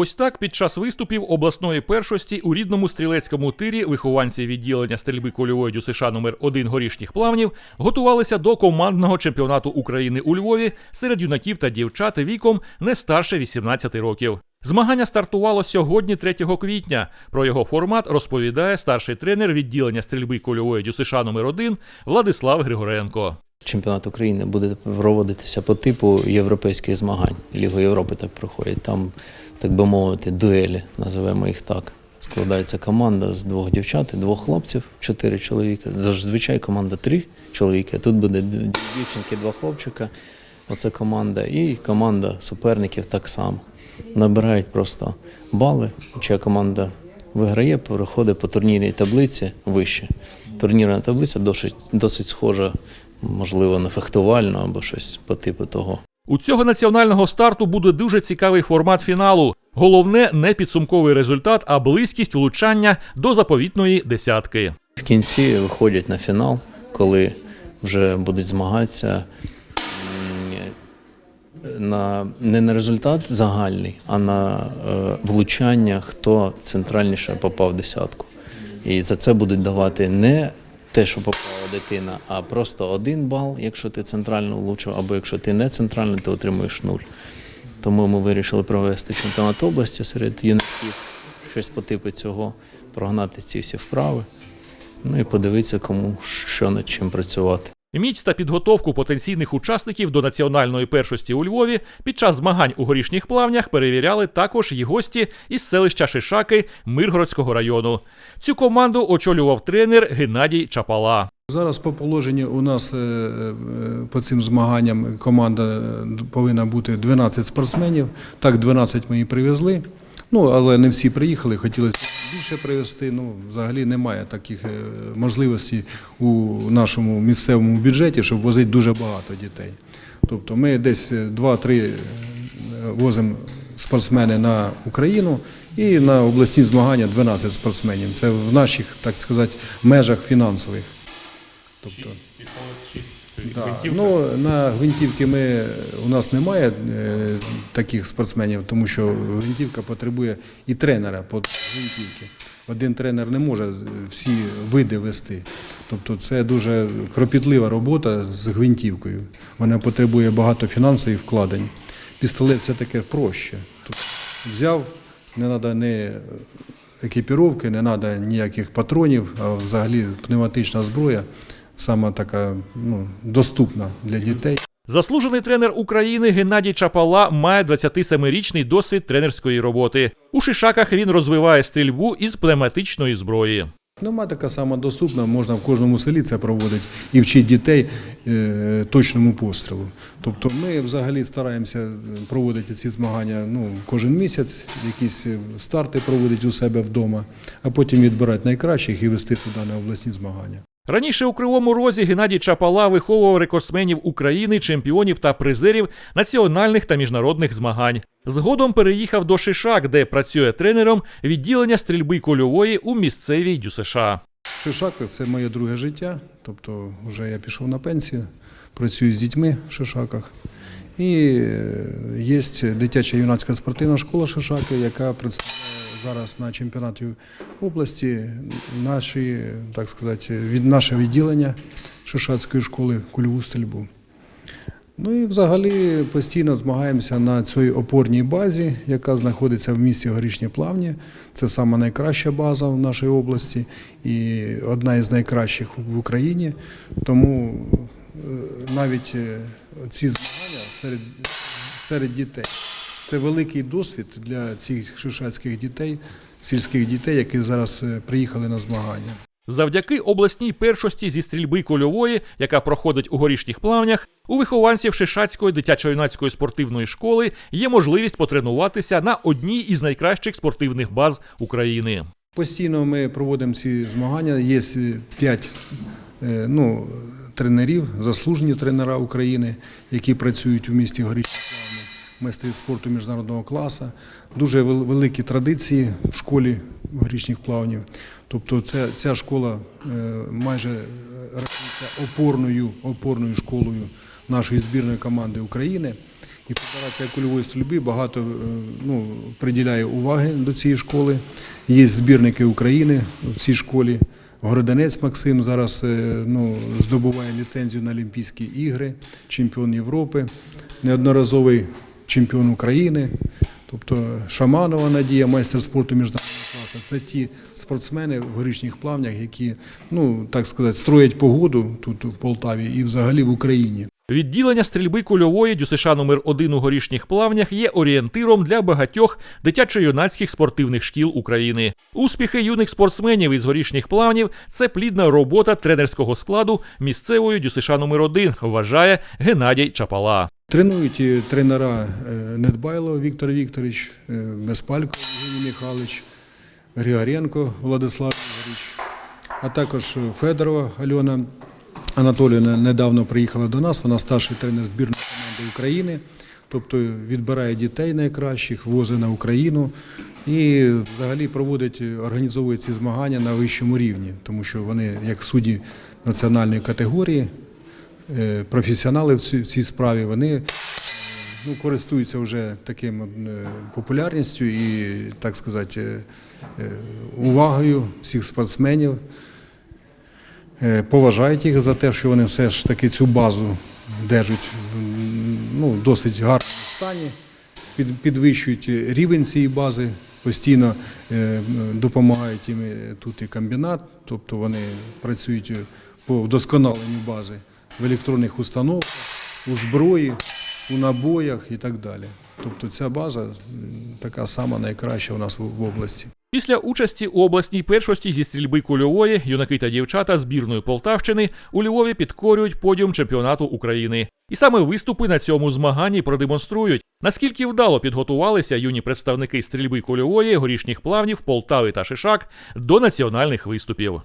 Ось так під час виступів обласної першості у рідному стрілецькому тирі вихованці відділення стрільби кульової ДЮСШ номер 1 горішніх плавнів готувалися до командного чемпіонату України у Львові серед юнаків та дівчат віком не старше 18 років. Змагання стартувало сьогодні, 3 квітня. Про його формат розповідає старший тренер відділення стрільби кульової ДЮСШ номер 1 Владислав Григоренко. Чемпіонат України буде проводитися по типу європейських змагань. Лігу Європи так проходить. Там, так би мовити, дуелі, називаємо їх так. Складається команда з двох дівчат двох хлопців, чотири чоловіка. Зазвичай команда три чоловіки. Тут буде дівчинки, два хлопчика. Оце команда. І команда суперників так само. Набирають просто бали. Чия команда виграє, переходить по турнірній таблиці вище. Турнірна таблиця досить, досить схожа, можливо, на фехтувальну або щось по типу того. У цього національного старту буде дуже цікавий формат фіналу. Головне не підсумковий результат, а близькість влучання до заповітної десятки. В кінці виходять на фінал, коли вже будуть змагатися на, не на результат загальний, а на е, влучання, хто центральніше попав в десятку. І за це будуть давати не те, що попала дитина, а просто один бал, якщо ти центрально влучив, або якщо ти не центральний, ти отримуєш нуль. Тому ми вирішили провести чемпіонат області серед юнаків, щось по типу цього, прогнати ці всі вправи. Ну і подивитися, кому що над чим працювати. Міць та підготовку потенційних учасників до національної першості у Львові під час змагань у горішніх плавнях перевіряли також і гості із селища Шишаки Миргородського району. Цю команду очолював тренер Геннадій Чапала. Зараз по положенню у нас е, е, по цим змаганням команда е, повинна бути 12 спортсменів. Так, 12 ми і привезли. Ну, але не всі приїхали, хотілося більше привезти. Ну, взагалі немає таких можливостей у нашому місцевому бюджеті, щоб возити дуже багато дітей. Тобто ми десь 2-3 возимо спортсмени на Україну і на обласні змагання 12 спортсменів. Це в наших, так сказати, межах фінансових. Тобто, да. ну, на гвинтівки ми, у нас немає е, таких спортсменів, тому що гвинтівка потребує і тренера по гвинтівки. Один тренер не може всі види вести. Тобто це дуже кропітлива робота з гвинтівкою. Вона потребує багато фінансових вкладень. Пістолет все таке проще. Тут взяв, не треба ні екіпіровки, не треба ніяких патронів, а взагалі пневматична зброя сама така ну, доступна для дітей. Заслужений тренер України Геннадій Чапала має 27-річний досвід тренерської роботи. У Шишаках він розвиває стрільбу із пневматичної зброї. Нема така сама доступна, можна в кожному селі це проводити і вчити дітей е, точному пострілу. Тобто ми взагалі стараємося проводити ці змагання ну, кожен місяць, якісь старти проводити у себе вдома, а потім відбирати найкращих і вести сюди на обласні змагання. Раніше у Кривому Розі Геннадій Чапала виховував рекордсменів України, чемпіонів та призерів національних та міжнародних змагань. Згодом переїхав до Шишак, де працює тренером відділення стрільби кольової у місцевій ДЮСШ. В Шишаках це моє друге життя, тобто вже я пішов на пенсію, працюю з дітьми в Шишаках. І е, є дитяча юнацька спортивна школа Шишаки, яка представляє зараз на чемпіонаті області наші, так сказати, від наше відділення Шишацької школи кульову стрільбу. Ну і взагалі постійно змагаємося на цій опорній базі, яка знаходиться в місті Горішні Плавні. Це сама найкраща база в нашій області і одна із найкращих в Україні. Тому е, навіть е, ці змагання серед, серед дітей це великий досвід для цих шишацьких дітей, сільських дітей, які зараз е, приїхали на змагання. Завдяки обласній першості зі стрільби кольової, яка проходить у горішніх плавнях, у вихованців Шишацької дитячо-юнацької спортивної школи є можливість потренуватися на одній із найкращих спортивних баз України. Постійно ми проводимо ці змагання. Є п'ять е, ну, тренерів, заслужені тренера України, які працюють у місті Горішні Плавні, майстри спорту міжнародного класу. Дуже великі традиції в школі горішніх плавнів. Тобто це, ця школа е, майже рахується опорною, опорною школою нашої збірної команди України. І Федерація кульової стрільби багато е, ну, приділяє уваги до цієї школи. Є збірники України в цій школі. Городенець Максим зараз е, ну, здобуває ліцензію на Олімпійські ігри, чемпіон Європи, неодноразовий чемпіон України. Тобто Шаманова Надія, майстер спорту міжнародного класу. Це ті спортсмени в горішніх плавнях, які, ну так сказати, строять погоду тут в Полтаві і взагалі в Україні. Відділення стрільби кульової ДЮСШ номер 1 у горішніх плавнях є орієнтиром для багатьох дитячо-юнацьких спортивних шкіл України. Успіхи юних спортсменів із горішніх плавнів це плідна робота тренерського складу місцевої ДЮСШ номер 1 вважає Геннадій Чапала. Тренують тренера е, Недбайло Віктор Вікторович, е, Безпалько Євгеній Михайлович, Григоренко Владислав Ігорович, а також Федорова Альона Анатоліївна недавно приїхала до нас. Вона старший тренер збірної команди України, тобто відбирає дітей найкращих, возить на Україну і взагалі проводить, організовує ці змагання на вищому рівні, тому що вони як судді національної категорії. Е, професіонали в цій, в справі, вони е, ну, користуються вже таким е, популярністю і, так сказати, увагою всіх спортсменів. Поважають їх за те, що вони все ж таки цю базу держать в ну, досить гарному стані, під, підвищують рівень цієї бази, постійно допомагають їм тут і комбінат, тобто вони працюють по вдосконаленню бази в електронних установках, у зброї, у набоях і так далі. Тобто ця база така сама найкраща у нас в, області. Після участі у обласній першості зі стрільби кульової юнаки та дівчата збірної Полтавщини у Львові підкорюють подіум чемпіонату України. І саме виступи на цьому змаганні продемонструють, наскільки вдало підготувалися юні представники стрільби кульової горішніх плавнів Полтави та Шишак до національних виступів.